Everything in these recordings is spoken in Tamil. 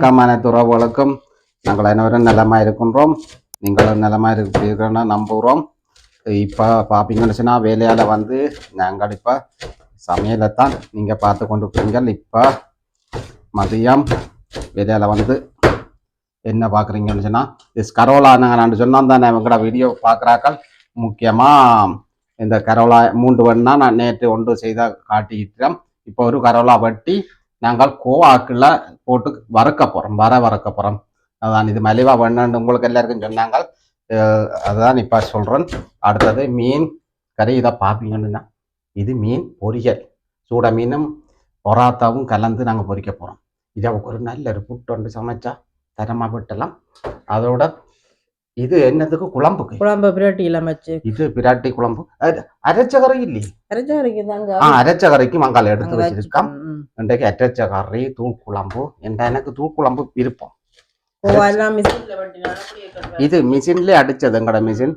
வணக்கம் அனைத்து உறவுகளுக்கும். நாங்கள் அனைவரும் நலமாக இருக்கின்றோம். நீங்களும் நலமாக இருக்கிறீர்கள்னு நம்புகிறோம். இப்போ பார்ப்பீங்கன்னு சொன்னால் வேலையால் வந்து நாங்கள் இப்போ சமையலை தான் நீங்கள் பார்த்து கொண்டு இருக்கிறீங்கள் இப்போ மதியம் வேலையால் வந்து என்ன பார்க்குறீங்கன்னு சொன்னால் இது கரோலா நாங்கள் சொன்னோம் தானே இவங்களோட வீடியோ பார்க்குறாக்கள் முக்கியமாக இந்த கரோலா மூன்று வேணுன்னா நான் நேற்று ஒன்று செய்த காட்டிக்கிட்டேன் இப்போ ஒரு கரோலா வெட்டி நாங்கள் கோவாக்கில் போட்டு வறுக்க போகிறோம் வர வறுக்க போகிறோம் அதான் இது மலிவா வேணும்னு உங்களுக்கு எல்லாருக்கும் சொன்னாங்க. அதுதான் இப்போ சொல்கிறேன் அடுத்தது மீன் கறி இதை பார்ப்பீங்கன்னா இது மீன் பொரியல். சூட மீனும் பொராத்தாவும் கலந்து நாங்கள் பொரிக்க போகிறோம் இதை ஒரு நல்ல ஒரு புட்டு ஒன்று சமைச்சா தரமாக விட்டலாம். அதோட இது என்னதுக்கு குழம்புக்கு குழம்பு பிரட்டி இளமச்சு இது பிராட்டி குழம்பு அது அரைச்ச கறி இல்லையே அரைச்ச வரைக்கும் தாங்க ஆ அரைச்ச கறிக்கு மங்கால் எடுத்து வச்சிருக்கோம் ம். இன்றைக்கு அரைச்ச கறி தூள் குழம்பு என்ற எனக்கு தூள் குழம்பு விருப்பம் கோவா எல்லாம் மிஷின்ல வெட்டினாலும் அப்படியே கட்டுறாங்க. இது மிஷின்லேயே அடிச்சது எங்கட மிஷின்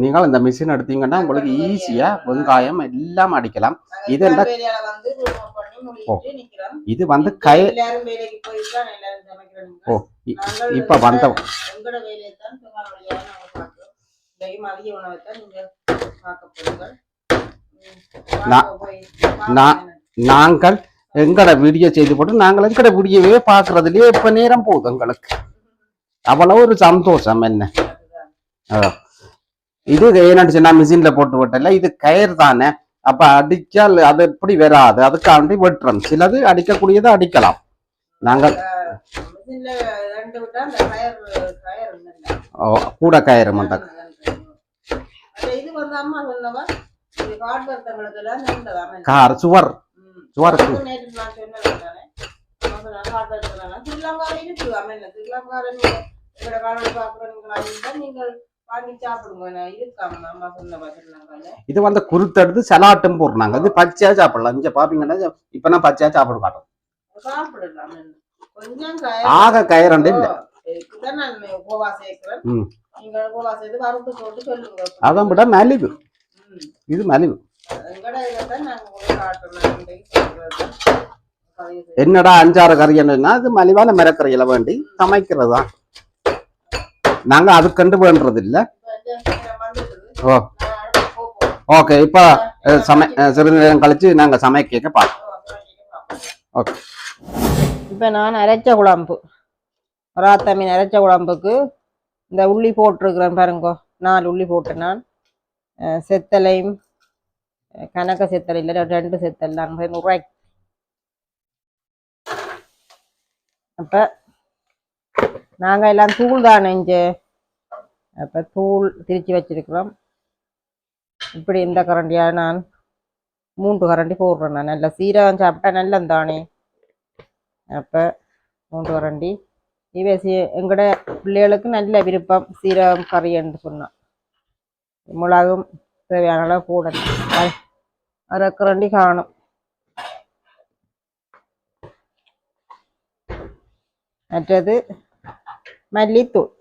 நீங்கள் இந்த மிஷின் எடுத்தீங்கன்னா உங்களுக்கு ஈஸியா வெங்காயம் எல்லாம் அடிக்கலாம் இது என்ன- இது வந்து கை ஓ இப்ப வந்த நான்- நான்-. நாங்கள் எங்கட வீடியோ செய்து போட்டு நாங்கள் எங்கட வீடியோவே பார்க்கறதுலயே இப்ப நேரம் போகுது எங்களுக்கு. அவ்வளவு ஒரு சந்தோஷம் என்ன. இது என்னன்னு சொன்னா மிஷின்ல போட்டு விட்டல இது கயிறு தானே? அப்ப அடிச்சால் அது எப்படி வராது? அதுக்காண்டி வெட்டுறோம். சிலது அடிக்கக்கூடியதை அடிக்கலாம். நாங்கள் கூட கயிறு மட்டும் கார் சுவர். இருந்தா நீங்கள் இது வந்து குருத்தெடுத்து சலாட்டும் போடுறாங்க. இது பச்சையா சாப்பிடலாம். இங்க பாப்பீங்கன்னா இப்ப நான் பச்சையா சாப்பிட மாட்டோம். ஆக கயிறண்டு இல்ல. இதுக்குதான் நான் கோவா சேர்க்கிறேன் ம். நீங்க கோவா சேர்த்து வறுத்து போட்டு சொல்லுங்க. அதை விட மலிவு. இது மலிவு. என்னடா அஞ்சாறு கறி என்னன்னா அது மலிவான மிரக்கறியில வேண்டி சமைக்கிறது? தான் நாங்க அதுக்கண்டு வேண்டது இல்ல ஓ. ஓகே இப்ப சமை சிறிது நேரம் கழிச்சு நாங்க சமைக்க பார்ப்போம் ஓகே இப்ப நான் அரைச்ச குழம்பு. ராத்தமீன் அரைச்ச குழம்புக்கு இந்த உள்ளி போட்டிருக்கிறேன் பாருங்கோ. நாலு உள்ளி போட்டு நான். செத்தலையும் கணக்க செத்தல் இல்லை ரெண்டு செத்தல் தான். நூறுரூவாய்க்கு அப்போ நாங்கள் எல்லாம் தூள் தான் நெஞ்சு அப்போ தூள் திரிச்சு வச்சிருக்கிறோம். இப்படி இந்த கரண்டியாக நான் மூன்று கரண்டி போடுறேன் நான். நல்லா சீரகம் சாப்பிட்டா நல்லம் தானே. அப்போ மூன்று கரண்டி. இவை சீ எங்கட பிள்ளைகளுக்கு நல்ல விருப்பம் சீரகம் கறி என்று சொன்னான் மிளகும் தேவையான அளவு போடணும். அரை கரண்டி காணும். மற்றது மல்லித்தூள்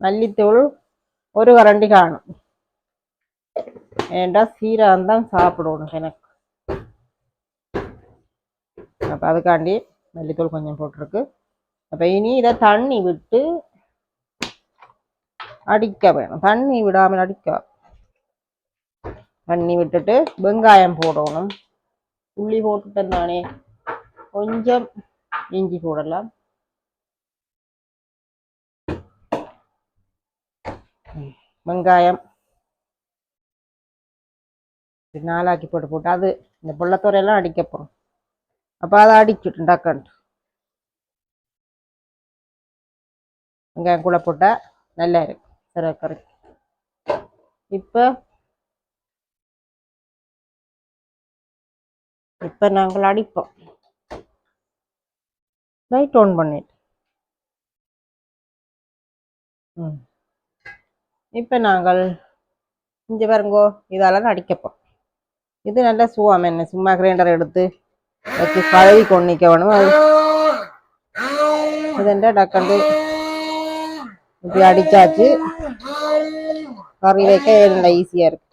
மல்லித்தூள் ஒரு கரண்டி காணும் ஏண்டா சீரகம் தான் சாப்பிடணும் எனக்கு அப்போ அதுக்காண்டி மல்லித்தூள் கொஞ்சம் போட்டிருக்கு அப்போ இனி இதை தண்ணி விட்டு அடிக்க வேணும் தண்ணி விடாமல் அடிக்க தண்ணி விட்டுட்டு வெங்காயம் போடணும் உள்ளி போட்டுட்டேன் தானே கொஞ்சம் இஞ்சி போடலாம் ம், வெங்காயம். நாளாக்கி போட்டு போட்டு அது இந்த புள்ளத்தோரையெல்லாம் அடிக்க போகிறோம் அப்போ அதை அடிச்சுட்டு டக்கன்ட்டு வெங்காயம் கூட போட்டால் நல்லா இருக்கும். சிற கறி இப்போ இப்போ நாங்கள் அடிப்போம். லைட் ஆன் பண்ணிட்டு. ம். இப்போ நாங்கள் இங்கே பாருங்கோ இதெல்லாம் அடிக்கப்போம் இது நல்ல சுவாம என்ன சும்மா கிரைண்டர் எடுத்து வச்சு கழுவி கொண்டிக்க வேணும். அது டக்கண்டு இப்படி அடிச்சாச்சு. கறி வைக்க நல்லா ஈஸியாக இருக்கு.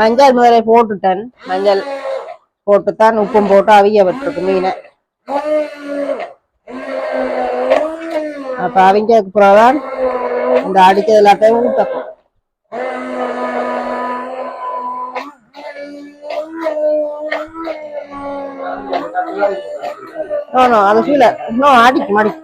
மஞ்சள் முதலே போட்டுட்டேன். மஞ்சள் போட்டுத்தான் உப்பும் போட்டு அவிய விட்டுருக்கு மீனை. அப்ப அவங்க பிறகுதான் இந்த அடிச்சது எல்லாத்தையும் ஊட்டக்கும் நோ நோ அது கீழே. நோ அடிக்கும் அடிக்கும்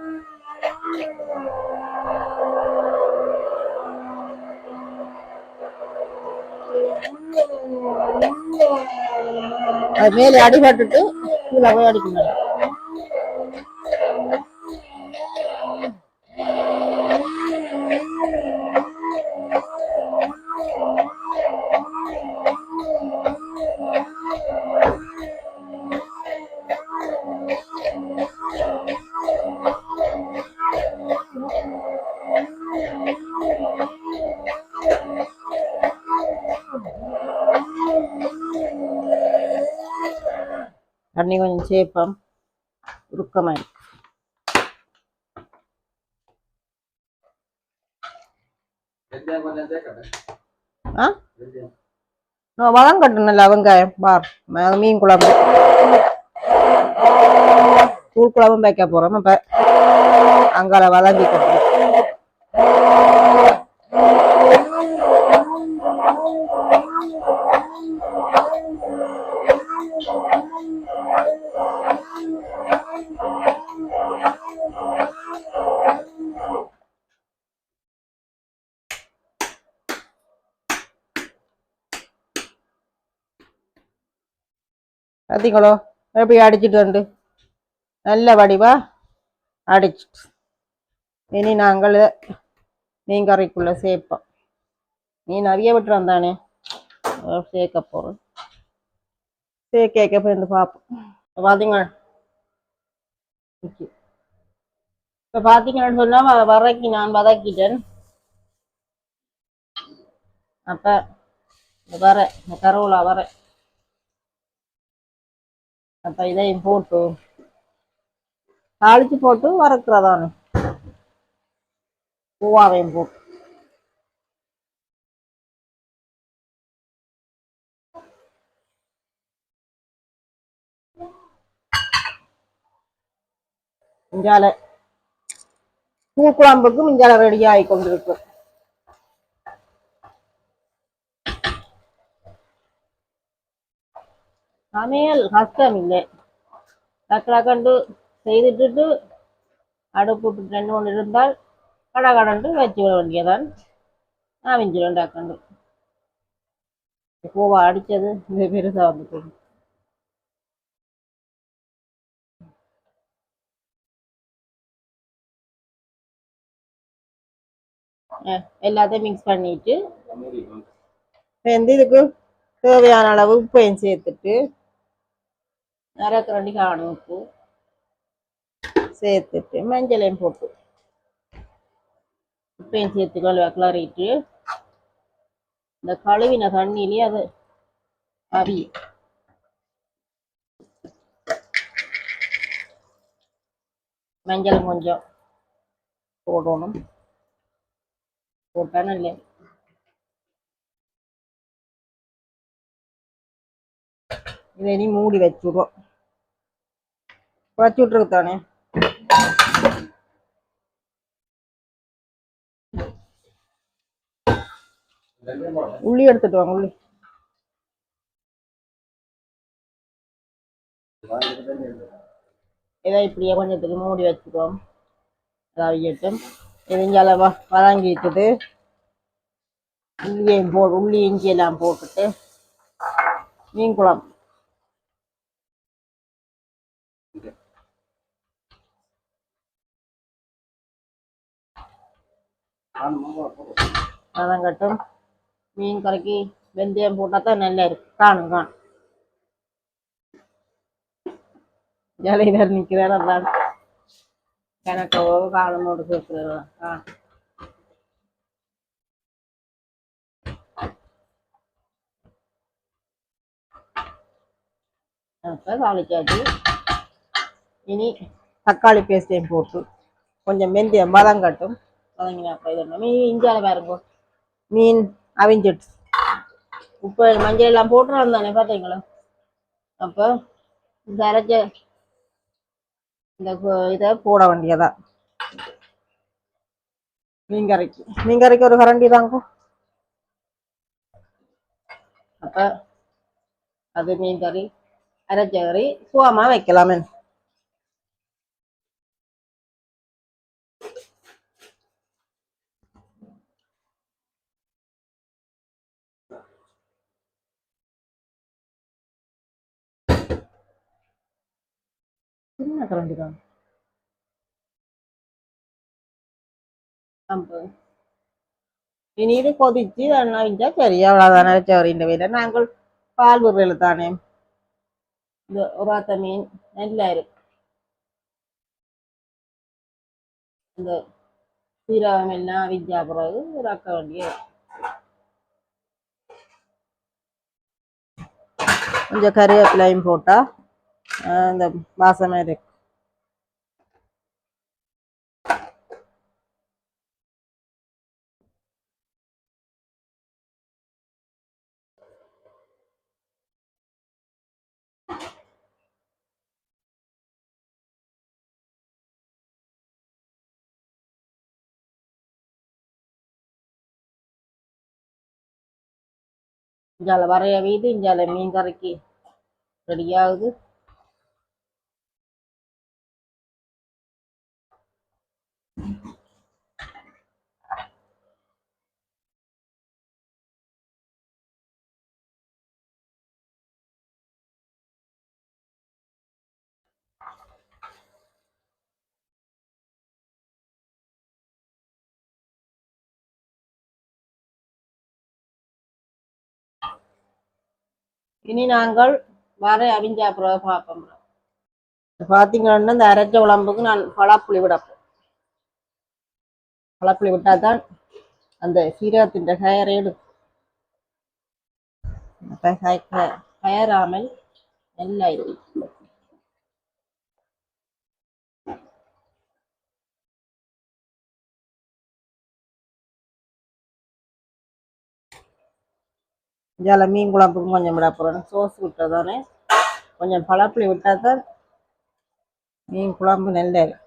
அது மேலே அடிபட்டுட்டு கீழே போய் அடிக்கணும். தண்ணி கொஞ்சம் சேப்பம் உருக்கமா இருக்கு ஆ நான் வளம் கட்டணும்ல வெங்காயம் பார் ம- மீன் குழம்பு தூள் குழம்பும் வைக்க போறோம் இப்ப அங்கால வதங்கி பார்த்தீங்களோ எப்படி அடிச்சுட்டு வந்து. நல்ல வடிவா அடிச்சிட்டு. இனி நாங்கள் இதை மீன் கறிக்குள்ள சேர்ப்போம். நீ நிறைய விட்டு வந்தானே சேர்க்க போகிறேன் சேர்க்க போய் இருந்து பார்ப்போம். இப்போ பார்த்தீங்களா இப்போ பார்த்தீங்கன்னு சொன்னால் வதக்கி நான் வதக்கிட்டேன். அப்போ வர இந்த கருவில் வர. அப்ப இதையும் போட்டு தாளிச்சு போட்டு வறுக்கிறதானு. பூவாவையும் போட்டு. மிஞ்சால பூக்குழம்புக்கு மிஞ்சால ரெடி ஆகி கொண்டிருக்கு. சமையல் கஷ்டம் இல்லை டக்கு செய்துட்டு அடுப்பு ரெண்டு ஒன்று இருந்தால் கடை கடண்டு வச்சு விட வேண்டியதான் நான் அவிஞ்சிடும் டக்கண்டு பூவா அடித்தது பெருசாக வந்து போகும் எல்லாத்தையும் மிக்ஸ் பண்ணிட்டு வெந்து இதுக்கு தேவையான அளவு உப்பையும் சேர்த்துட்டு அரைக்கரண்டி காணும் உப்பு. சேர்த்துட்டு மஞ்சளையும் போட்டு உப்பையும் சேர்த்து கழுவ கிளறிட்டு இந்த கழுவின தண்ணியிலேயே அது அவி. மஞ்சள் கொஞ்சம் போடணும். போட்டா நல்ல இதை இனி மூடி வச்சுடுவோம் வச்சு விட்ருக்கு தானே உள்ளி எடுத்துட்டு வாங்க உள்ளி. இதை இப்படியே கொஞ்சத்துக்கு மூடி வச்சுக்குவோம் அவியட்டும். இதிஞ்சால வ வதங்கிட்டுது உள்ளியையும் போ உள்ளி இஞ்சி எல்லாம் போட்டுட்டு மீன் குழம்பு. வதங்கட்டும் மீன் கறக்கி வெந்தயம் போட்டால் தான் நல்லா இருக்கு. காணும் காணும். ஜலைவர் நிற்கிறார் அதான் எனக்கு காலமோடு கேட்கிறாரோ காணும் அப்போ தாளிச்சாச்சு இனி தக்காளி பேஸ்டையும் போட்டு கொஞ்சம் வெந்தயம் வதங்கட்டும் வதங்கினா அப்போ இது மீன் இஞ்சால பாருங்க. மீன் அவிஞ்சிட்டு. உப்பு மஞ்சள் எல்லாம் போட்டுறோம் தானே பார்த்தீங்களா அப்போ இந்த அரைச்ச இந்த கு- இதை போட வேண்டியதா மீன் கறிக்கு மீன் கறிக்கு ஒரு கரண்டி தாங்க அப்ப அது மீன் கறி அரைச்ச கறி சுவாமா வைக்கலாமே சின்ன கரண்டி தான் அப்போ இனி இது கொதிச்சு அவிஞ்சா சரி அவ்வளோதானே சரி. இந்த வீட்டில் நாங்கள் பால் விடுறல தானே இந்த உராத்த மீன் நல்லா இருக்கும் இந்த சீரகம் எல்லாம் அவிஞ்சா பிறகு ரக்க வேண்டிய கொஞ்சம் கருவேப்பிலையும் போட்டால் இந்த வாசமே இருக்கும் இஞ்சால வரைய வீது இஞ்சால மீன் கறிக்கு ரெடியாகுது இனி நாங்கள் வர அவிஞ்சா பிறகு பார்ப்போம். பார்த்தீங்கன்னா இந்த அரைச்ச உழம்புக்கு நான் பலாப்புளி விடப்போம். பலாப்புளி விட்டால் தான் அந்த சீரகத்தின் கயரை எடுக்கும். அப்ப கய- நல்லா இருக்கும் இதால் மீன் குழம்புக்கும் கொஞ்சம் விட போகிறேன் சோஸ் விட்டதோடனே கொஞ்சம் பழப்புளி விட்டால் தான் மீன் குழம்பு நல்லா. இருக்கும்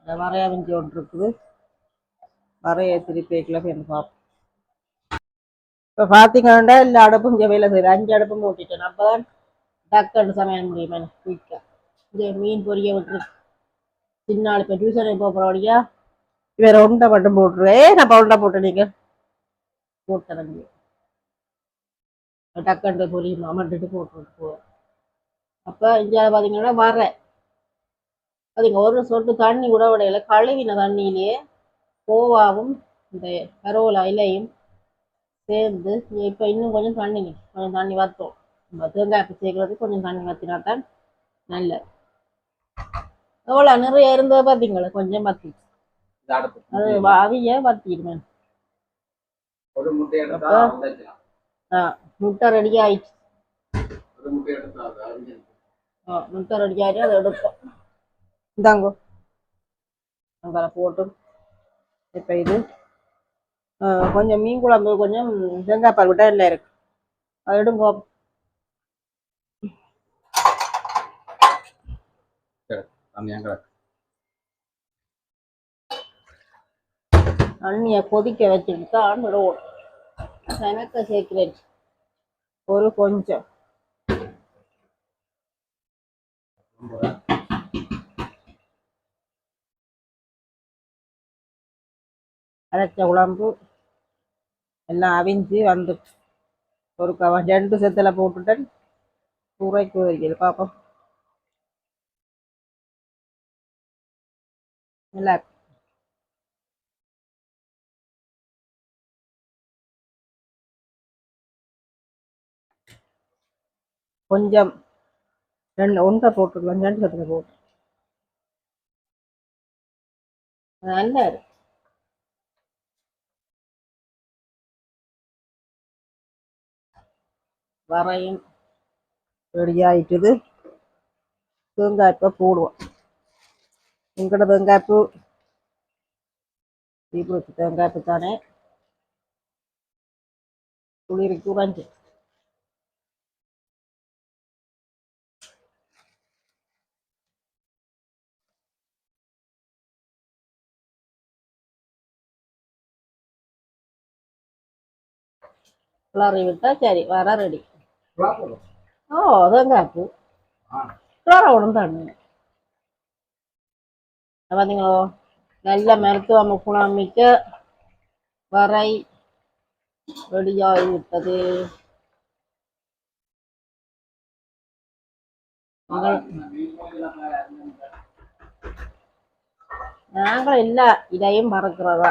இந்த வரைய அவிஞ்சு ஒன்று இருக்குது. வரைய திருப்பி வைக்கலாம் என்று பார்ப்போம் இப்போ பார்த்தீங்கன்னா எல்லா அடுப்பும் இங்கே வேலை செய்யுது. அஞ்சு அடுப்பும் ஓட்டிட்டேன் அப்போ தான் டக்குன்னு சமையல் முடியுமே குயிக்காக இந்த மீன் பொரிய விட்டுருக்கு. ஆள் இப்போ டியூஷனுக்கு போகிறபடியா வேற உண்டை மட்டும் போட்டுருவே நான் உண்டை போட்டு நீங்கள் போட்டு தரீங்க டக்கண்டு பொரியுமா? மட்டுட்டு போட்டு போவேன் அப்போ இங்கே பார்த்தீங்கன்னா வரேன் அதுங்க ஒரு சொட்டு தண்ணி கூட விடையில கழுவின தண்ணியிலேயே கோவாவும் இந்த கரோலா இலையும் சேர்ந்து இப்போ இன்னும் கொஞ்சம் தண்ணி. கொஞ்சம் தண்ணி வத்தோம். நம்ம தேங்காய் பூ சேர்க்கறதுக்கு கொஞ்சம் தண்ணி வத்தினா தான் நல்ல எவ்வளோ நிறைய இருந்தது பார்த்தீங்களா கொஞ்சம் அடுப்பு அது அவிய உடைக்கலாம். ஆ முட்டை ரெடி ஆயிடுச்சு. முட்டை எடுத்தா அது அவிஞ்சிடும். ஆ முட்டை ரெடி ஆயிட்டு அதை எடுப்போம். இந்தாங்கோ. அங்கே போட்டு இப்போ இது கொஞ்சம் மீன் குழம்பு கொஞ்சம் தேங்காய் பால் விட்டா இல்லை இருக்கு. அது எடுங்கோ. சரி, தண்ணி கொதிக்க வச்சுட்டு தான் விடுவோம் சமைக்க சேர்க்கிறேன். ஒரு கொஞ்சம். அரைச்ச குழம்பு எல்லாம் அவிஞ்சு வந்து ஒரு கவன் ரெண்டு செத்தில் போட்டுட்டேன். உரைக்கு வைக்கிறது பார்ப்போம் நல்லா இருக்கு. கொஞ்சம். ரெண்டு ஒன்றை போட்டுக்கலாம் ரெண்டு சத்துல போட்டு நல்லா இருக்கு வரையும். ரெடி ஆயிட்டுது. தேங்காய் இப்போ போடுவோம். നിങ്ങളുടെ തേങ്കാപ്പ് ഈ പൊളിച്ച് തേങ്കാപ്പ് താനെ കുളിരിക്കുറഞ്ച് கிளறி விட்டா சரி வர ரெடி ஓ தேங்காய்ப்பு கிளற உடம்பு தண்ணி பார்த்தீங்களோ நல்ல மருத்துவ குணமிக்க வரை ரெடியாகி விட்டது நாங்கள் எல்லா இதையும் மறக்கிறதா?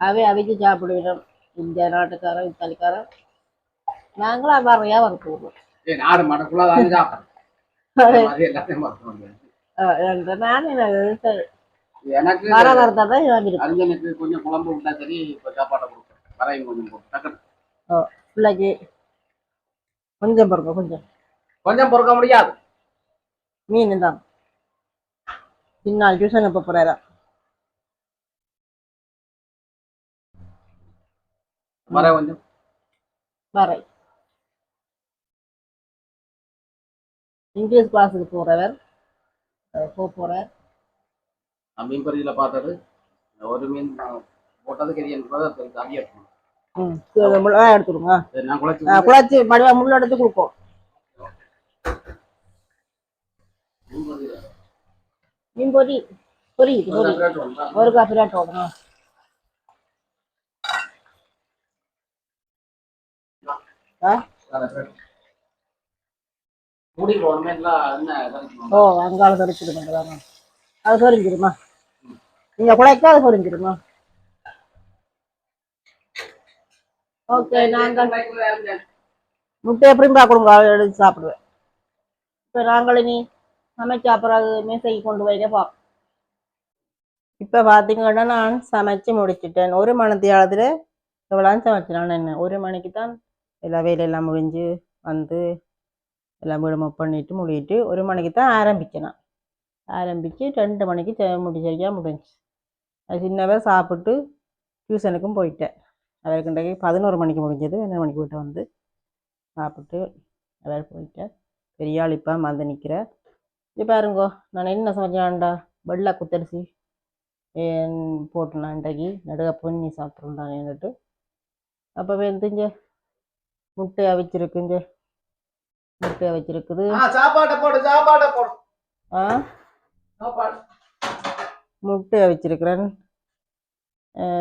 அவை அவிச்சு சாப்பிடுவோம் இந்திய நாட்டுக்காரன் இத்தாலிக்காரன். நாங்களும் வரையா வறுத்துவோம் ஏன் எனக்கு வர வரதான் அறிஞனுக்கு கொஞ்சம் குழம்பு விட்டா சரி இப்போ சாப்பாட்டை கொடுப்பேன். வரையும் கொஞ்சம் போட்டு டக்குனு. ஓ பிள்ளைக்கு கொஞ்சம் பொறுங்க கொஞ்சம். கொஞ்சம் பொறுக்க முடியாது. மீன் தான் பின்னால் டியூஷன் இப்போ போகிறாரா வர கொஞ்சம். வரை. இங்கிலீஷ் கிளாஸுக்கு போகிறவர் போக போகிறார் நான் மீன் பொரியல பார்த்தது ஒரு மீன் நான் போட்டது கரியன் அவிய ம் சரி, முள்ளெல்லாம் எடுத்துருங்க சரி நான் குழச்சி ஆ, குழச்சி மடிவா முள்ள எடுத்து கொடுப்போம். மீன் பொரி. பொரி பொரி ஒரு காப்பி ரேட் ஓடணும் ஆ. முடி என்ன ஓ அங்கால அது சொரிஞ்சிருமா நீங்கள் குழைக்க அது சொரிஞ்சிருமா ஓகே நாங்கள் முட்டை எப்படியும் பார்க்கணுங்க எடுத்து சாப்பிடுவேன். இப்போ நாங்கள் இனி சமைச்ச பிறகு மேசைக்கு கொண்டு போய் பார்ப்போம் இப்போ பார்த்தீங்கன்னா நான் சமைச்சு முடிச்சிட்டேன். ஒரு மணித்தியாலத்தில் இவ்வளோ சமைச்சினான் என்ன ஒரு மணிக்கு தான் எல்லா வேலையெல்லாம் முடிஞ்சு வந்து எல்லாம் வீடு மொப் பண்ணிட்டு முடிட்டு ஒரு மணிக்கு தான் ஆரம்பிக்கணும். ஆரம்பித்து ரெண்டு மணிக்கு செ- முடிஞ்சு முடிஞ்சுச்சு. அது சின்னவே சாப்பிட்டு டியூஷனுக்கும் போயிட்டேன். அவருக்கு இன்றைக்கு பதினோரு மணிக்கு முடிஞ்சது. பன்னெண்டு மணிக்கு வீட்டை வந்து சாப்பிட்டு அவர் போயிட்டேன் பெரிய ஆள் இப்போ வந்து நிற்கிறேன் இது பாருங்கோ நான் என்ன சமைச்சான்டா வெள்ளை குத்தரிசி ஏன் போட்டு நான் இன்றைக்கு? நடுக பொன்னி சாப்பிட்ருந்தான்னுட்டு அப்போ வெந்துஞ்ச முட்டை வச்சிருக்குஞ்ச முட்டையை வச்சிருக்குது. ஆ சாப்பாட்டை போடு சாப்பாட்டை போடு. ஆ? சாப்பாடு. முட்டையை வச்சிருக்கிறேன்.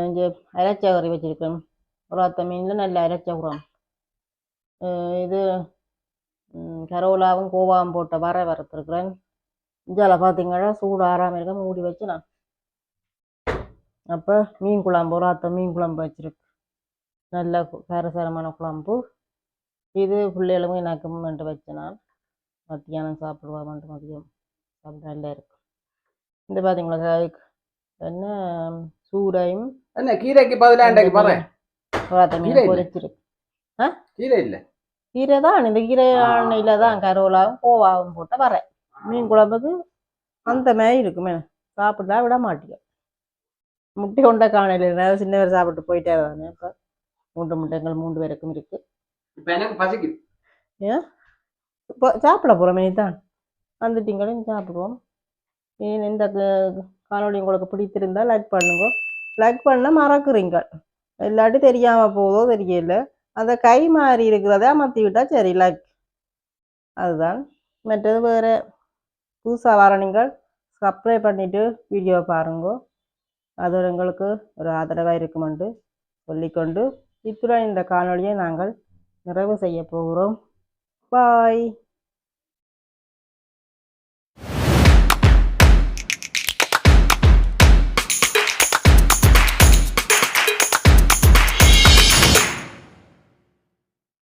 இங்கே அரைச்ச கறி வச்சிருக்கிறேன். உராத்த மீனில் நல்ல அரைச்ச உரம் இது கரோலாவும் கோவாவும் போட்ட வர வறுத்துருக்குறேன். இஞ்சால பார்த்தீங்கன்னா சூடு ஆறாமல் இருக்க மூடி வச்சு நான் அப்போ மீன் குழம்பு உராத்த மீன் குழம்பு வச்சிருக்கு. நல்ல காரசாரமான குழம்பு. இது பிள்ளைகளும் எனக்கும் மட்டும் வச்சேன் நான் மத்தியானம் சாப்பிடுவாங்கன்ட்டு மதியம் சாப்பிட நல்லா இருக்கும் இந்த பார்த்தீங்களா என்ன சூடாயும் என்ன கீரைக்கு பதிலா இன்றைக்கு பாரு. உராத்த கீரை இல்லை. கீரை இல்ல. கீரை தான் இந்த கீரை எண்ணெயில் தான் கருவலாவும் கோவாவும் போட்ட வரேன் மீன் குழம்புக்கு அந்த மாதிரி இருக்குமே. சாப்பிட்டா விட மாட்டேங்க முட்டை உண்டை காணையில் சின்னவர் சாப்பிட்டு போயிட்டே தானே இப்போ. மூன்று முட்டைகள் மூன்று பேருக்கும் இருக்கு. இப்போ எனக்கு பசிக்குது. இப்போ சாப்பிட போகிறோம் தான். வந்துட்டீங்களும் சாப்பிடுவோம் ஏன் இந்த க- உங்களுக்கு பிடித்திருந்தால் லைக் பண்ணுங்க. லைக் பண்ண மறக்குறீங்க. இல்லாட்டி தெரியாமல் போதோ தெரியல. அந்த கை மாறி இருக்கிறத அமர்த்தி விட்டால் சரி லைக் அதுதான். மற்றது வேறு. புதுசாக வர நீங்கள் சப்ஸ்கிரைப் பண்ணிவிட்டு வீடியோ பாருங்கோ. அது எங்களுக்கு ஒரு ஆதரவாக இருக்குமென்று சொல்லிக்கொண்டு இத்துடன் இந்த காணொலியை நாங்கள் நிறைவு செய்ய போகிறோம். பாய்